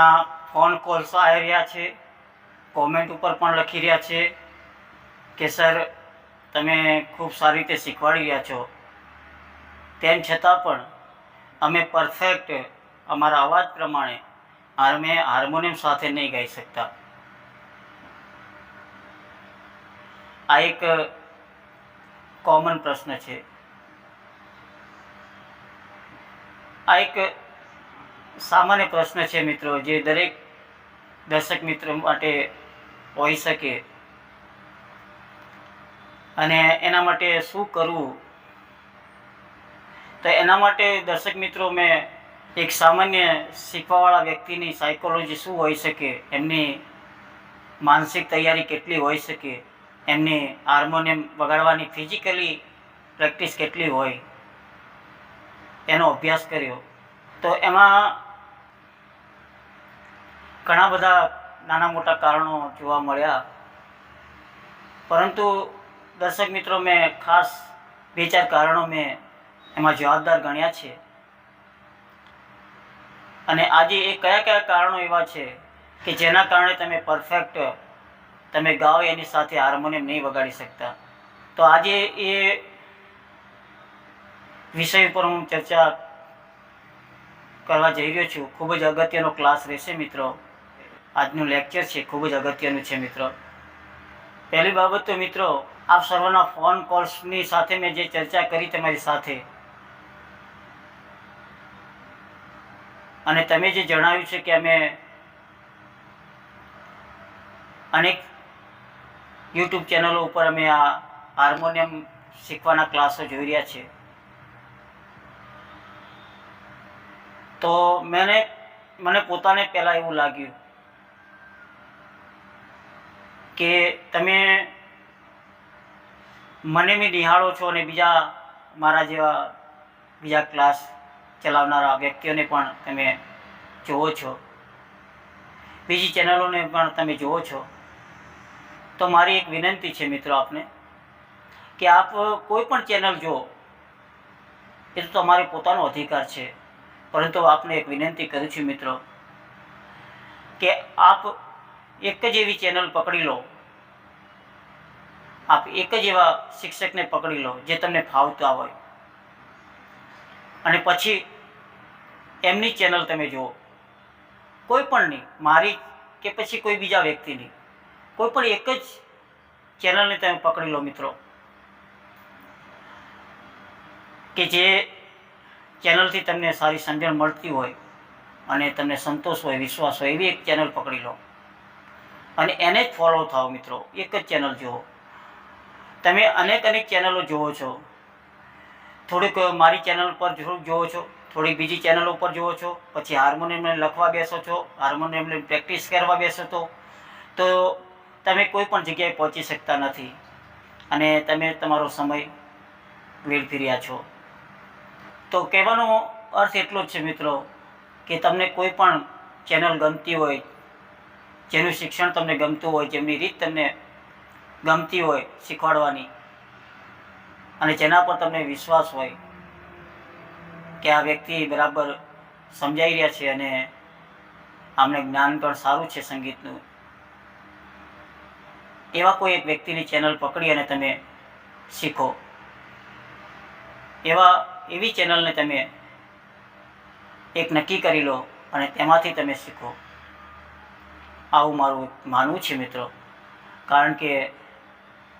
એમના phone calls આવી રહ્યા છે. કોમેન્ટ ઉપર પણ લખી રહ્યા છે કે સર તમે ખૂબ સારી રીતે શીખવાડી રહ્યા છો. તેમ છતાં પણ અમે પરફેક્ટ અમારા અવાજ પ્રમાણે અમે હાર્મોનિયમ સાથે નહીં ગાઈ શકતા. આ એક કોમન પ્રશ્ન છે. આ એક સામાન્ય પ્રશ્ન છે મિત્રો, જે દરેક દર્શક મિત્રો માટે હોઈ શકે. અને એના માટે શું કરવું? તો એના માટે દર્શક મિત્રો, મેં એક સામાન્ય શીખવાવાળા વ્યક્તિની સાયકોલોજી શું હોઈ શકે, એમની માનસિક તૈયારી કેટલી હોઈ શકે, એમની હાર્મોનિયમ વગાડવાની ફિઝિકલી પ્રેક્ટિસ કેટલી હોય, એનો અભ્યાસ કર્યો. તો એમાં ઘણા બધા નાના મોટા કારણો જોવા મળ્યા. પરંતુ દર્શક મિત્રો, મેં ખાસ બે ચાર કારણો મેં એમાં જવાબદાર ગણ્યા છે. અને આજે એ કયા કયા કારણો એવા છે કે જેના કારણે તમે પરફેક્ટ તમે ગાઓ એની સાથે હાર્મોનિયમ નહીં વગાડી શકતા? તો આજે એ વિષય ઉપર હું ચર્ચા કરવા જઈ રહ્યો છું. ખૂબ જ અગત્યનો ક્લાસ રહેશે મિત્રો. આજનું લેક્ચર છે, ખૂબ જ અગત્યનું છે મિત્રો. પહેલી બાબત તો મિત્રો, આપ સર્વના ફોન કોલ્સની સાથે મેં જે ચર્ચા કરી તમારી સાથે, અને તમે જે જણાવ્યું છે કે અમે અનેક યુટ્યુબ ચેનલો ઉપર અમે આ હાર્મોનિયમ શીખવાના ક્લાસો જોઈ રહ્યા છે તો મેને, મને પોતાને પહેલાં એવું લાગ્યું કે તમે મને બી નિહાળો છો અને બીજા મારા જેવા બીજા ક્લાસ ચલાવનારા વ્યક્તિઓને પણ તમે જુઓ છો. બીજી ચેનલોને પણ તમે જુઓ છો. તો મારી એક વિનંતી છે મિત્રો આપને કે આપ કોઈ પણ ચેનલ જુઓ, એ તો તમારો પોતાનો અધિકાર છે. પરંતુ આપને એક વિનંતી કરું છું મિત્રો, કે આપ એક જ એવી ચેનલ પકડી લો. આપ એક જ એવા શિક્ષકને પકડી લો જે તમને ફાવતા હોય. અને પછી એમની ચેનલ તમે જુઓ. કોઈ પણ નહીં, મારી કે પછી કોઈ બીજા વ્યક્તિની. કોઈ પણ એક જ ચેનલને તમે પકડી લો મિત્રો. કે જે ચેનલથી તમને સારી સમજણ મળતી હોય અને તમને સંતોષ હોય, વિશ્વાસ હોય, એવી એક ચેનલ પકડી લો. અને એને જ ફોલો થાઓ મિત્રો, એક જ ચેનલ જુઓ. તમે અનેક અનેક ચેનલો જુઓ છો. થોડીક મારી ચેનલ પર થોડુંક જુઓ છો, થોડીક બીજી ચેનલો પર જુઓ છો, પછી હાર્મોનિયમને લખવા બેસો છો હાર્મોનિયમને પ્રેક્ટિસ કરવા બેસો તો તો તમે કોઈ પણ જગ્યાએ પહોંચી શકતા નથી. અને તમે તમારો સમય વેડફી રહ્યા છો. તો કહેવાનો અર્થ એટલો જ છે, મિત્રો, કે તમને કોઈ પણ ચેનલ ગમતી હોય, જેનું શિક્ષણ તમને ગમતું હોય, જેમની રીત તમને ગમતી હોય શીખવાડવાની, અને જેના પર તમને વિશ્વાસ હોય કે આ વ્યક્તિ બરાબર સમજાઈ રહ્યા છે અને આમને જ્ઞાન પણ સારું છે સંગીતનું, એવા કોઈ એક વ્યક્તિની ચેનલ પકડી અને તમે શીખો. એવા એવી ચેનલને તમે એક નક્કી કરી લો અને તેમાંથી તમે શીખો. આવું મારું માનવું છે મિત્રો. કારણ કે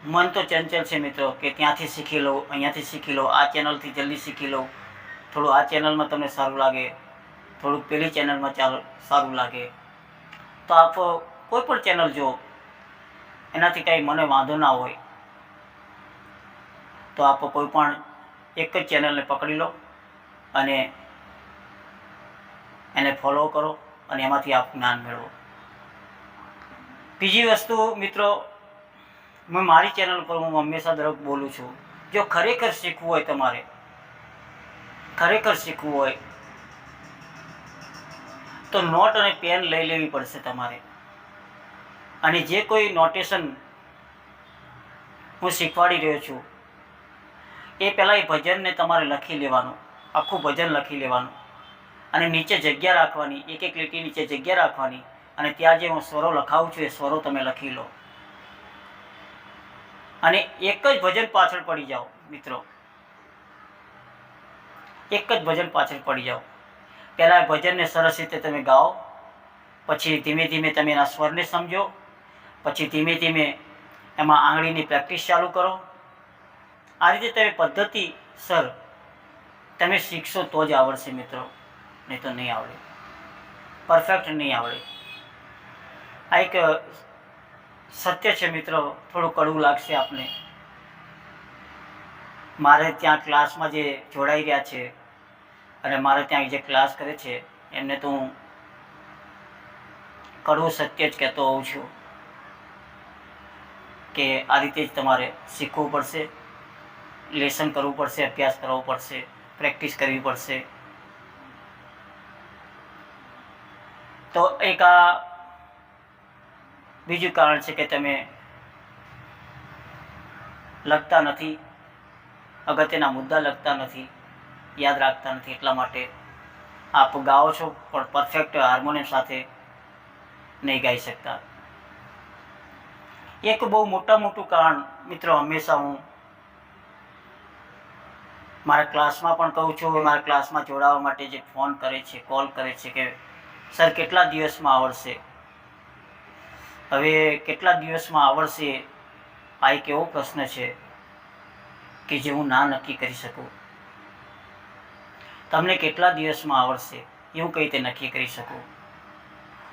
મન તો ચંચલ છે મિત્રો કે ત્યાંથી શીખી લો અહીંયાથી શીખી લો આ ચેનલથી જલ્દી શીખી લો થોડું આ ચેનલમાં તમને સારું લાગે, થોડુંક પેલી ચેનલમાં ચાલ, સારું લાગે. તો આપ કોઈ પણ ચેનલ જો, એનાથી કંઈ મને વાંધો ના હોય. તો આપ કોઈ પણ એક જ ચેનલને પકડી લો અને એને ફોલો કરો અને એમાંથી આપ જ્ઞાન મેળવો. બીજી વસ્તુ મિત્રો, હું મારી ચેનલ પર હું હંમેશા દરેક બોલું છું, જો ખરેખર શીખવું હોય તમારે, ખરેખર શીખવું હોય, તો નોટ અને પેન લઈ લેવી પડશે તમારે. અને જે કોઈ નોટેશન હું શીખવાડી રહ્યો છું એ પહેલાં એ ભજનને તમારે લખી લેવાનું, આખું ભજન લખી લેવાનું. અને નીચે જગ્યા રાખવાની, એક એક લીટી નીચે જગ્યા રાખવાની. અને ત્યાં જે હું સ્વરો લખાવું છું એ સ્વરો તમે લખી લો. અને એક જ ભજન પાછળ પડી જાઓ, મિત્રો. એક જ ભજન પાછળ પડી જાઓ. પહેલાં ભજનને સરસ રીતે તમે ગાઓ, પછી ધીમે ધીમે તમે એના સ્વરને સમજો, પછી ધીમે ધીમે એમાં આંગળીની પ્રેક્ટિસ ચાલુ કરો. આ રીતે તમે પદ્ધતિ, સર, તમે શીખશો તો જ આવડશે મિત્રો. નહીં તો નહીં આવડે. પરફેક્ટ નહીં આવડે. આ એક સત્ય છે મિત્રો. થોડું કડવું લાગશે આપને. મારે ત્યાં ક્લાસમાં જે જોડાઈ રહ્યા છે અને મારે ત્યાં જે ક્લાસ કરે છે, એમને તો હું કડવું સત્ય જ કહેતો હોઉં છું કે આ રીતે જ તમારે શીખવું પડશે. લેસન કરવું પડશે, અભ્યાસ કરવો પડશે, પ્રેક્ટિસ કરવી પડશે. તો એક આ બીજું કારણ છે કે તમે લખતા નથી, અગત્યના મુદ્દા લખતા નથી, યાદ રાખતા નથી, એટલા માટે આપ ગાઓ છો, પણ પરફેક્ટ હાર્મોનિયમ સાથે નહીં ગાઈ શકતા. એક બહુ મોટા મોટું કારણ, મિત્રો, હંમેશા હું મારા ક્લાસમાં પણ કહું છું મારા ક્લાસમાં જોડાવા માટે જે ફોન કરે છે, કોલ કરે છે કે, સર, કેટલા દિવસમાં આવડશે? હવે કેટલા દિવસમાં આવડશે? આ એક એવો પ્રશ્ન છે કે જે હું ના નક્કી કરી શકું. તમને કેટલા દિવસમાં આવડશે? એવું કઈ રીતે નક્કી કરી શકું?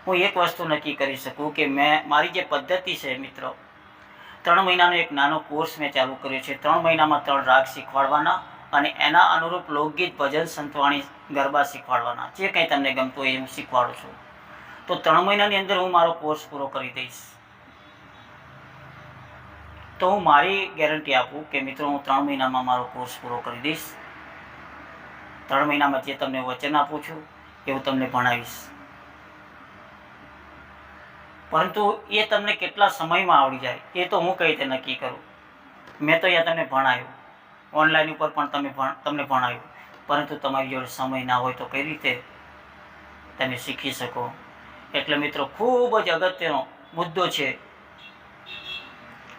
હું એક વસ્તુ નક્કી કરી શકું કે મેં, મારી જે પદ્ધતિ છે મિત્રો, ત્રણ મહિનાનો એક નાનો કોર્સ મેં ચાલુ કર્યો છે. ત્રણ મહિનામાં ત્રણ રાગ શીખવાડવાના અને એના અનુરૂપ લોકગીત ભજન સંતવાણી ગરબા શીખવાડવાના. જે કંઈ તમને ગમતું હોય એ હું શીખવાડું છું. તો ત્રણ મહિનાની અંદર હું મારો કોર્સ પૂરો કરી દઈશ. તો હું મારી ગેરંટી આપું કે મિત્રો, હું ત્રણ મહિનામાં મારો કોર્સ પૂરો કરી દઈશ. ત્રણ મહિનામાં જે તમને વચન આપું છું, એ હું તમને ભણાવીશ. પરંતુ એ તમને કેટલા સમયમાં આવડી જાય, એ તો હું કઈ રીતે નક્કી કરું? મેં તો અહીંયા તમને ભણાવ્યું. ઓનલાઈન ઉપર પણ તમે પણ તમને ભણાવ્યું. પરંતુ તમારી જોડે સમય ના હોય તો કઈ રીતે તમે શીખી શકો? એટલે મિત્રો, ખૂબ જ અગત્યનો મુદ્દો છે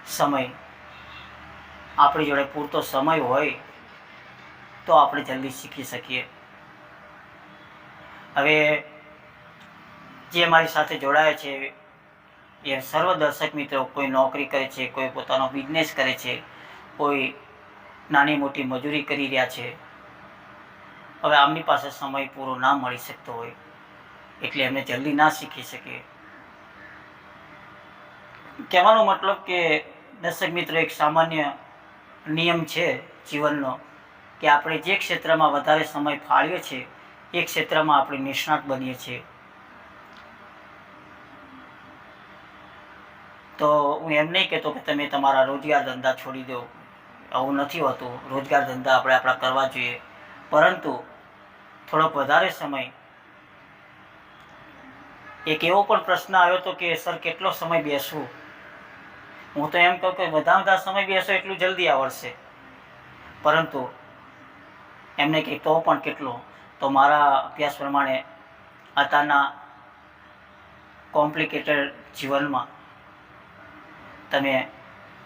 સમય. આપણી જોડે પૂરતો સમય હોય તો આપણે જલ્દી શીખી શકીએ. હવે જે મારી સાથે જોડાયા છે, એ સર્વ દર્શક મિત્રો, કોઈ નોકરી કરે છે, કોઈ પોતાનો બિઝનેસ કરે છે, કોઈ નાની મોટી મજૂરી કરી રહ્યા છે. હવે આમની પાસે સમય પૂરો ના મળી શકતો હોય, એટલે એમને જલ્દી ના શીખી શકે. કહેવાનો મતલબ કે દર્શક મિત્રો, એક સામાન્ય નિયમ છે જીવનનો કે આપણે જે ક્ષેત્રમાં વધારે સમય ફાળવીએ છીએ, એ ક્ષેત્રમાં આપણે નિષ્ણાત બનીએ છીએ. તો હું એમ નહીં કહેતો કે તમે તમારા રોજગાર ધંધા છોડી દો. આવું નથી હોતું. રોજગાર ધંધા આપણે આપણા કરવા જોઈએ. પરંતુ થોડોક વધારે સમય. એક એવો પણ પ્રશ્ન આવ્યો હતો કે, સર, કેટલો સમય બેસવું? હું તો એમ કહું કે વધારે વધારે સમય બેસો, એટલું જલ્દી આવડશે. પરંતુ એમને કે તો પણ કેટલો? તો મારા અભ્યાસ પ્રમાણે અત્યારના કોમ્પ્લિકેટેડ જીવનમાં તમે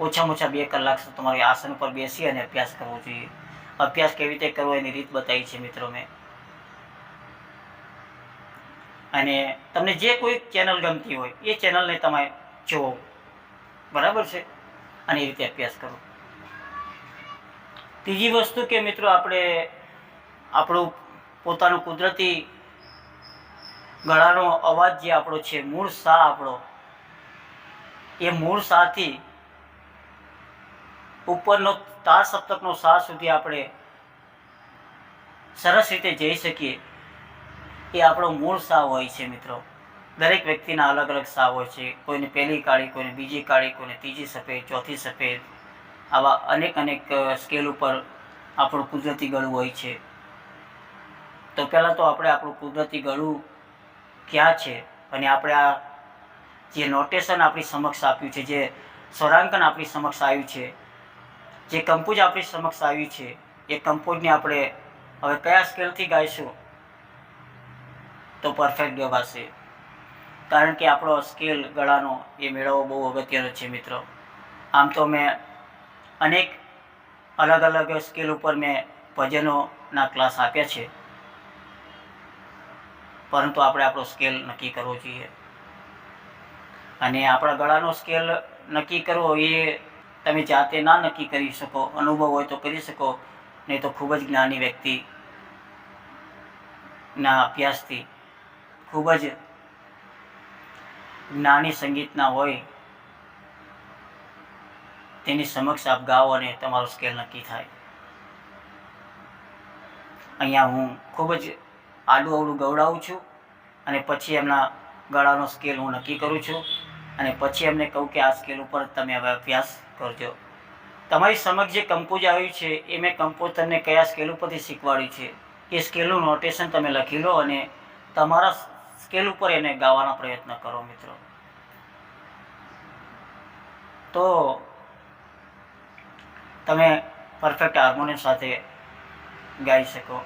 ઓછામાં ઓછા બે કલાક તમારી આસન પર બેસી અને અભ્યાસ કરવો જોઈએ. અભ્યાસ કેવી રીતે કરવો એની રીત બતાવી છે મિત્રો મેં. અને તમને જે કોઈ ચેનલ ગમતી હોય, એ ચેનલને તમે જુઓ. બરાબર છે? અને એ રીતે અભ્યાસ કરો. ત્રીજી વસ્તુ કે મિત્રો આપણે આપણું પોતાનું કુદરતી ગળાનો અવાજ જે આપણો છે, મૂળ સા આપણો, એ મૂળ સાથી ઉપરનો તાર સપ્તકનો સા સુધી આપણે સરસ રીતે જઈ શકીએ. એ આપણો મૂળ સા હોય છે મિત્રો. દરેક વ્યક્તિના અલગ અલગ સા હોય છે. કોઈને પહેલી કાળી, કોઈને બીજી કાળી, કોઈને ત્રીજી સફેદ, ચોથી સફેદ. આવા અનેક અનેક સ્કેલ ઉપર આપણું કુદરતી ગળું હોય છે. તો પહેલાં તો આપણે આપણું કુદરતી ગળું ક્યાં છે? અને આપણે આ જે નોટેશન આપણી સમક્ષ આપ્યું છે, જે સ્વરાંકન આપણી સમક્ષ આવ્યું છે જે કંપોઝ આપણી સમક્ષ આવ્યું છે, એ કંપોઝને આપણે હવે કયા સ્કેલથી ગાઈશું? તો પરફેક્ટ ગવાશે. કારણ કે આપણો સ્કેલ ગળાનો એ મેળવવો બહુ અગત્યનો છે મિત્રો. આમ તો મેં અનેક અલગ અલગ સ્કેલ ઉપર મેં ભજનોના ક્લાસ આપ્યા છે. પરંતુ આપણે આપણો સ્કેલ નક્કી કરવો જોઈએ. અને આપણા ગળાનો સ્કેલ નક્કી કરવો એ તમે જાતે ના નક્કી કરી શકો, અનુભવ હોય તો કરી શકો, નહીં તો ખૂબ જ જ્ઞાની વ્યક્તિના અભ્યાસથી ખૂબ જ જ્ઞાની સંગીતના હોય, તેની સમક્ષ આપ ગાઓ અને તમારો સ્કેલ નક્કી થાય. અહીંયા હું ખૂબ જ આડું અવડું ગવડાવું છું અને પછી એમના ગળાનો સ્કેલ હું નક્કી કરું છું. અને પછી એમને કહું કે આ સ્કેલ ઉપર તમે હવે અભ્યાસ કરજો. તમારી સમક્ષ જે કમ્પોઝ આવ્યું છે એ મેં કમ્પોઝ તમને કયા સ્કેલ ઉપરથી શીખવાડ્યું છે, એ સ્કેલનું નોટેશન તમે લખી લો અને તમારા સ્કેલ ઉપર એને ગાવાનો પ્રયત્ન કરો મિત્રો. તો તમે પરફેક્ટ હાર્મોનિયમ સાથે ગાઈ શકો.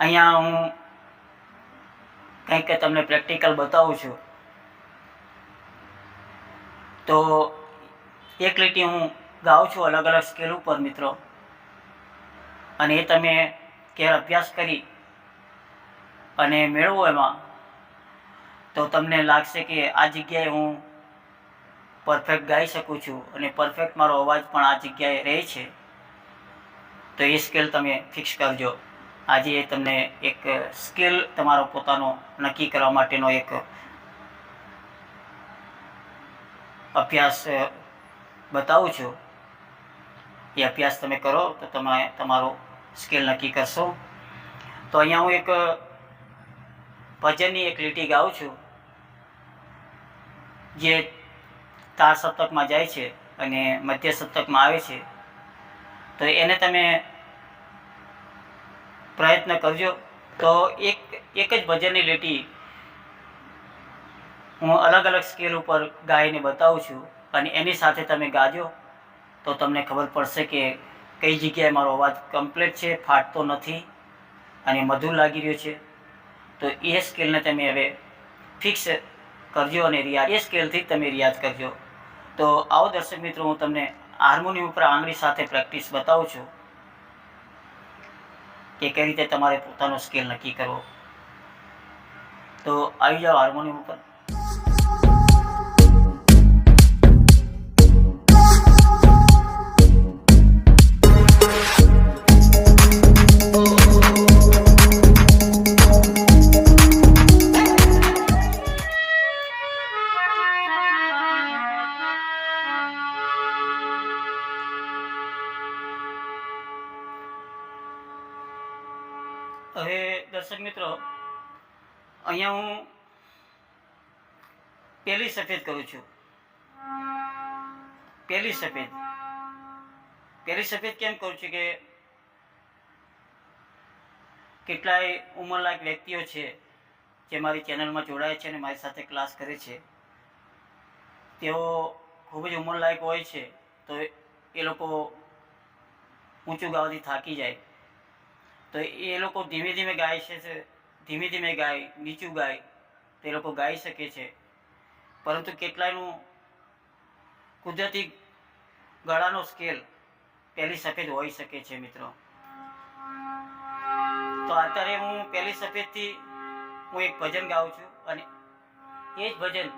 અહીંયા હું કંઈક તમને પ્રેક્ટિકલ બતાવું છું. તો એક લીટી હું ગાઉં છું અલગ અલગ સ્કેલ ઉપર, મિત્રો. અને એ તમે ક્યારે અભ્યાસ કરી અને મેળવો એમાં, તો તમને લાગશે કે આ જગ્યાએ હું પરફેક્ટ ગાઈ શકું છું અને પરફેક્ટ મારો અવાજ પણ આ જગ્યાએ રહે છે. તો એ સ્કેલ તમે ફિક્સ કરજો. આજે તમને એક સ્કેલ તમારો પોતાનો નક્કી કરવા માટેનો એક અભ્યાસ બતાવું છું. એ અભ્યાસ તમે કરો તો તમે તમારો સ્કેલ નક્કી કરશો. તો અહીંયા હું એક ભજનની એક લીટી ગાઉં છું. જે તાર સપ્તકમાં જાય છે અને મધ્ય સપ્તકમાં આવે છે. તો એને તમે પ્રયત્ન કરજો. તો એક એક જ ભજનની લીટી હું અલગ અલગ સ્કેલ ઉપર ગાઈને બતાવું છું અને એની સાથે તમે ગાજો તો તમને ખબર પડશે કે કઈ જગ્યાએ મારો અવાજ કમ્પ્લીટ છે, ફાટતો નથી અને મધુર લાગી રહ્યો છે. તો એ સ્કેલને તમે હવે ફિક્સ કરજો અને રિયાઝ એ સ્કેલથી તમે રિયાઝ કરજો. તો આવો દર્શક મિત્રો, હું તમને હાર્મોનિયમ ઉપર આંગળી સાથે પ્રેક્ટિસ બતાવું છું કે કઈ રીતે તમારે પોતાનો સ્કેલ નક્કી કરવો. તો આવી જાઓ હાર્મોનિયમ ઉપર. અહીંયા હું પહેલી સફેદ કરું છું. પહેલી સફેદ. પહેલી સફેદ કેમ કરું છું કે કેટલાય ઉંમરલાયક વ્યક્તિઓ છે જે મારી ચેનલમાં જોડાય છે અને મારી સાથે ક્લાસ કરે છે. તેઓ ખૂબ જ ઉંમરલાયક હોય છે તો એ લોકો ઊંચું ગાવાથી થાકી જાય. તો એ લોકો ધીમે ધીમે ગાય છે ધીમે ધીમે ગાય, નીચું ગાય, તે લોકો ગાઈ શકે છે. પરંતુ કેટલાયનું કુદરતી ગળાનો સ્કેલ પહેલી સફેદ હોઈ શકે છે મિત્રો. તો અત્યારે હું પહેલી સફેદથી હું એક ભજન ગાઉં છું અને એ જ ભજન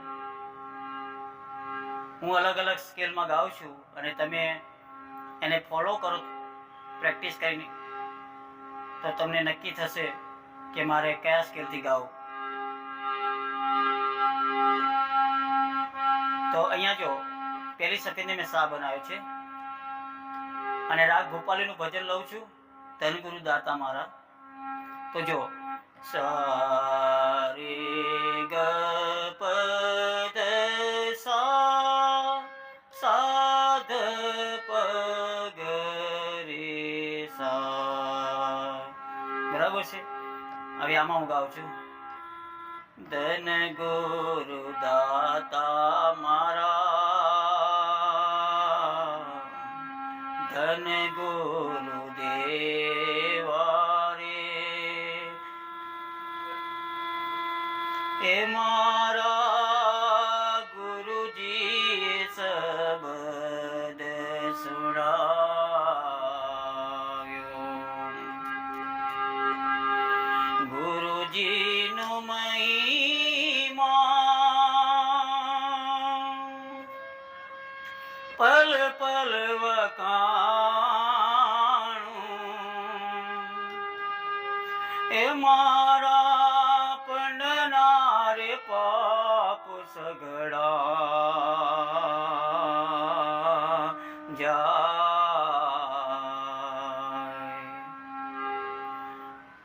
હું અલગ અલગ સ્કેલમાં ગાઉં છું અને તમે એને ફોલો કરો પ્રેક્ટિસ કરીને, તો તમને નક્કી થશે કે મારે કયા સ્કેલથી ગાવું? તો અહીંયા જો, પહેલી સફેદને મેં સા બનાવ્યો છે. અને રાગ ગોપાલીનું ભજન લઉં છું. ધન ગુરુ દાતા મારા તો જો, સા આમાં હું ગાઉં છું. ધન ગુરુ દાતા મારા ધન ગુરુ દેવા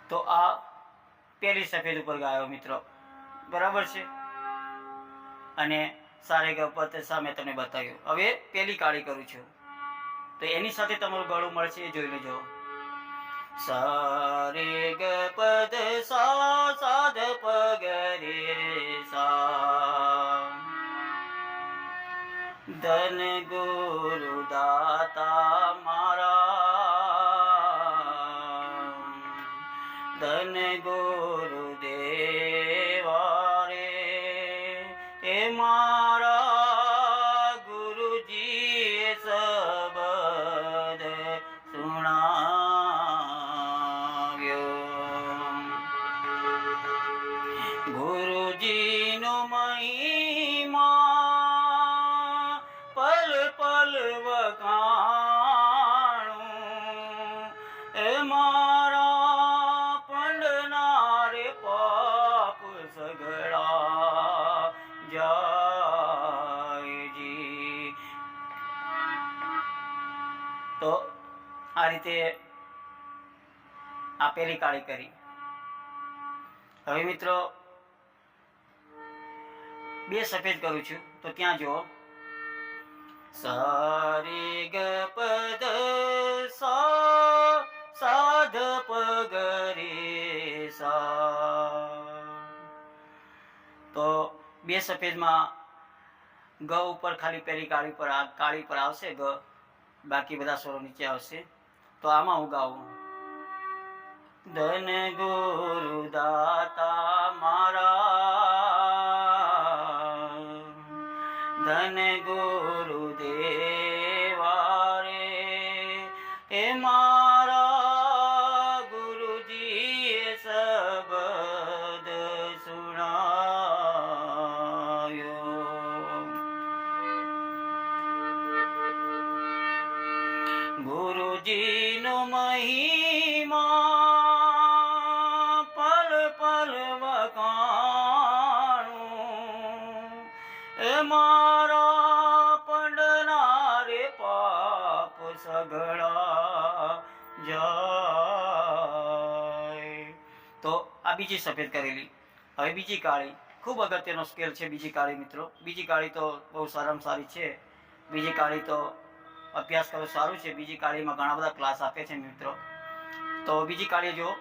તો આ પેલી સફેદ ઉપર ગાયો મિત્રો. બરાબર છે? અને સારે ઉપર સામે તમને બતાવ્યું. હવે પેલી કાળી કરું છું. તો એની સાથે તમારું ગળું મળશે એ જોઈ લેજો सारे ग साध प ग रे सा धन गुरुदाता રીતે આપેલી કાળી કરી. હવે મિત્રો, બે સફેદ કરું છું, તો ત્યાં જુઓ. સારી ગ પદ સા, સાધ પગ સા. તો બે સફેદમાં ગ ઉપર ખાલી પેલી કાળી પર કાળી પર આવશે, ગ બાકી બધા સ્વરો નીચે આવશે. તો આમાં હું ગાવું ધન ગુરુ દાતા મારા ગુરુજીનો મહિમા પલ પલ વખાણું એ મારા પંડનારે પાપ સગડા જાય. તો આ બીજી સફેદ કરેલી, હવે બીજી કાળી. ખૂબ અગત્યનો સ્કેલ છે બીજી કાળી, મિત્રો. બીજી કાળી તો બહુ સારામાં સારી છે. બીજી કાળી તો અભ્યાસ કરો, સારું છે. બીજી કાળીમાં ઘણા બધા ક્લાસ આપે છે મિત્રો. તો બીજી કાળી જો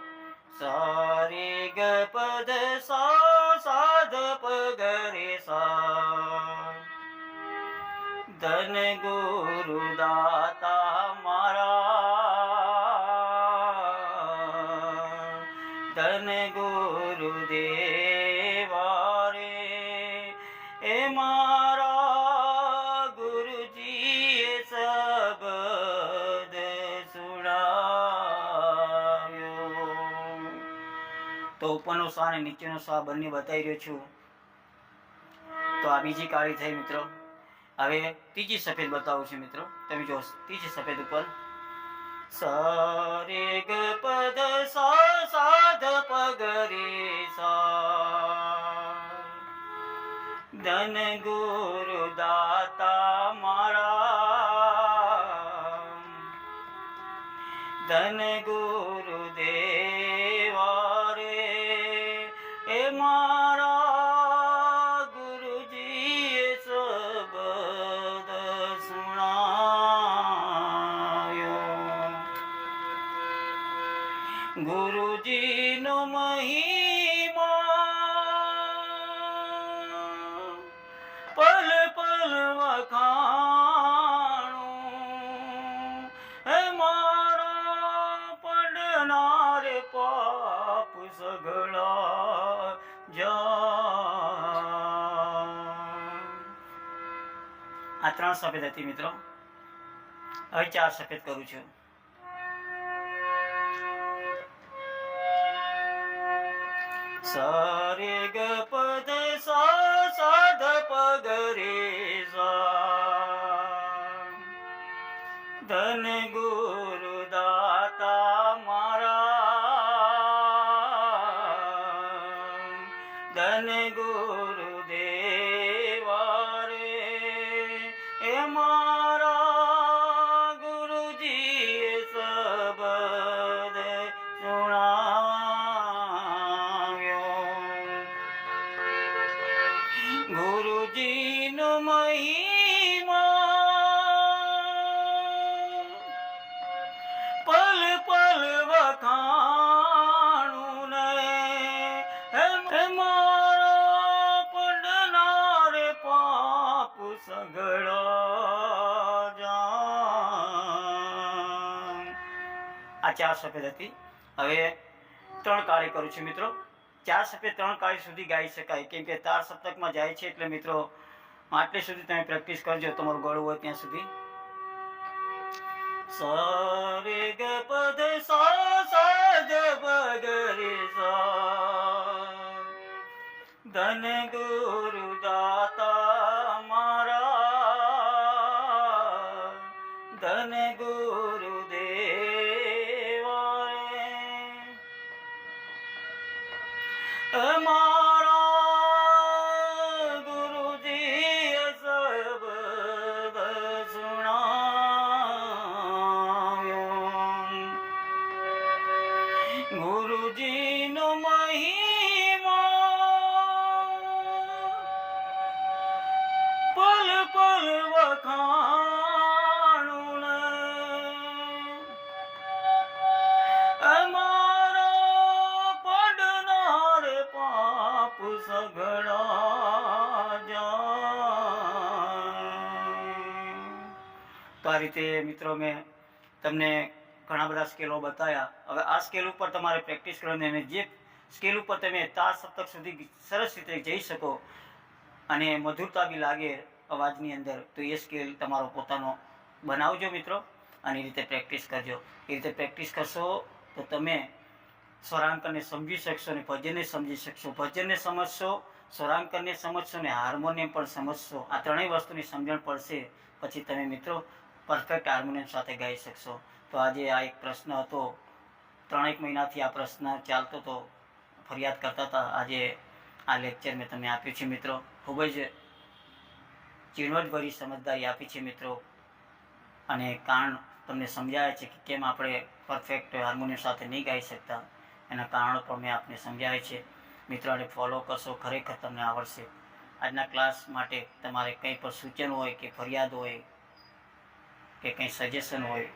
સારે ગ પદ સા સાધ પગ રે સા ધન ગુરુ દાતા મારા. ધન ગુરુ દેવા ઉપરનો સ્વા અને નીચેનો સ્વા બંને બતાવી રહ્યો છું. તો આ બીજી કાળી થઈ મિત્રો. હવે ત્રીજી સફેદ બતાવું છું મિત્રો. તમે જો ત્રીજી સફેદ ઉપર સારે ગ પદ સાધ પગ રે સા. ધન ગુરુ દાતા મારા. ધન ગુરુ દેવા ત્રણ સફેદ હતી મિત્રો. હવે ચાર સફેદ કરું છું. સરે ગ પદ સા સાધ પગ રે વખાણું ને મારા પડનારે પાપ જાન આ ચાર સફેદ હતી. હવે ત્રણ કાળી કરું છું મિત્રો. ચાર સફેદ ત્રણ કાળી સુધી ગાઈ શકાય. કેમ કે તાર સપ્તકમાં જાય છે એટલે મિત્રો આટલે સુધી તમે પ્રેક્ટિસ કરજો. તમારું ગળું હોય ત્યાં સુધી. સારે ગ પદ સા સા ગ ગ રે સા ધન ગુરુ દાતા મારા. ધન ગુરુ દેવા અમારા મિત્રો મેં તમને ઘણા બધા સ્કેલો બતાવ્યા હવે આ સ્કેલ ઉપર તમારે પ્રેક્ટિસ કરવાની અને જે સ્કેલ ઉપર તમે તાર સપ્તક સુધી સરસ રીતે જઈ શકો અને મધુરતા બી લાગે અવાજની અંદર, તો એ સ્કેલ તમારો પોતાનો બનાવજો મિત્રો અને એ રીતે પ્રેક્ટિસ કરજો. એ રીતે પ્રેક્ટિસ કરશો તો તમે સ્વરાંકનને સમજી શકશો અને ભજનને સમજી શકશો. ભજનને સમજશો સ્વરાંકનને સમજશો ને હાર્મોનિયમ પણ સમજશો. આ ત્રણેય વસ્તુની સમજણ પડશે. પછી તમે મિત્રો પરફેક્ટ હાર્મોનિયમ સાથે ગાઈ શકશો. તો આજે આ એક પ્રશ્ન હતો. ત્રણેક મહિનાથી આ પ્રશ્ન ચાલતો હતો ફરિયાદ કરતા હતા. આજે આ લેક્ચર મેં તમને આપ્યું છે, મિત્રો. ખૂબ જ ઝીણવટભરી સમજદારી આપી છે, મિત્રો. અને કારણ તમને સમજાય છે કે કેમ આપણે પરફેક્ટ હાર્મોનિયમ સાથે નહીં ગાઈ શકતા. એના કારણો પણ મેં આપને સમજાવે છે. મિત્રોને ફોલો કરશો. ખરેખર તમને આવડશે. આજના ક્લાસ માટે તમારે કંઈ પણ સૂચન હોય કે ફરિયાદ હોય કે કંઈ સજેશન હોય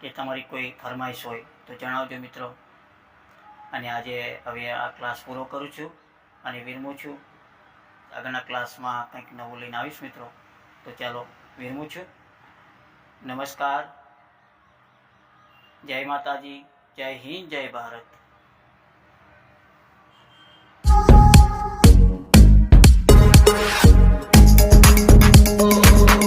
કે તમારી કોઈ ફરમાઈશ હોય તો જણાવજો મિત્રો. અને આજે હવે આ ક્લાસ પૂરો કરું છું અને વિરમું છું. આગળના ક્લાસમાં કંઈક નવું લઈને આવીશ મિત્રો. તો ચાલો વિરમું છું. નમસ્કાર. જય માતાજી. જય હિન્દ, જય ભારત. Oh, oh.